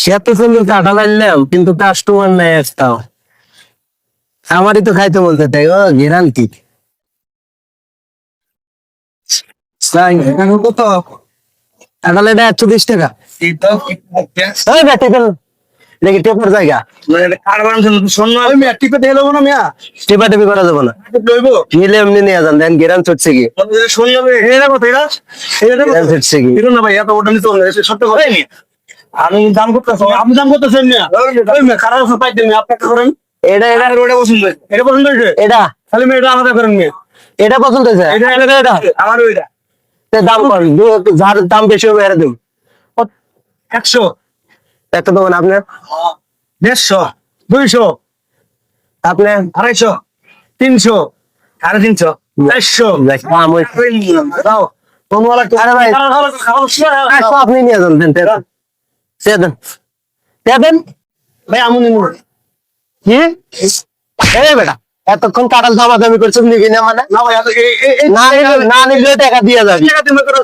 সে তো সুন্দর কাটা লাগলাম কিন্তু কাস্টমার নাই একটাও। আমারই তো খাইতে বলতে তাই ও ঘেরান কি? কত? কাটালে এটা একশো বিশ টাকা। ওই বেটা গেল দেখি টেপার জায়গা। টিপে টেপা করা যাব না। নিলে এমনি নিয়ে যান দেন গেরান চড়ছে কি? গেরান চড়ছে কি? আমি দাম করতেছি আমি দাম করতেছেন না। ওই মেয়ে খারাপ আছে পাই দিন আপনাকে করেন। এটা এটা পছন্দ এটা পছন্দ হয়েছে? এটা। তাহলে মেয়ে এটা আলাদা করেন মেয়ে। এটা পছন্দ হয়েছে? এটা এটা। এটা। আমার ওইটা দাম যার দাম বেশি হবে এর দেব। একশো। একটা দেবেন আপনার? দেড়শো দুইশো আপনি আড়াইশো তিনশো সাড়ে তিনশো চারশো। দাও। তোমার আরে ভাই। আপনি নিয়ে যান দেন তে দেন সে দেন তে দেন ভাই আমি নিব কি এই বেটা এতক্ষণ কাটাল দামা দামি করছেন নিবি না মানে না ভাই এত- এই- এই- এই না নিলে না নিলে টাকা দিয়ে যাবি টাকা তুমি করো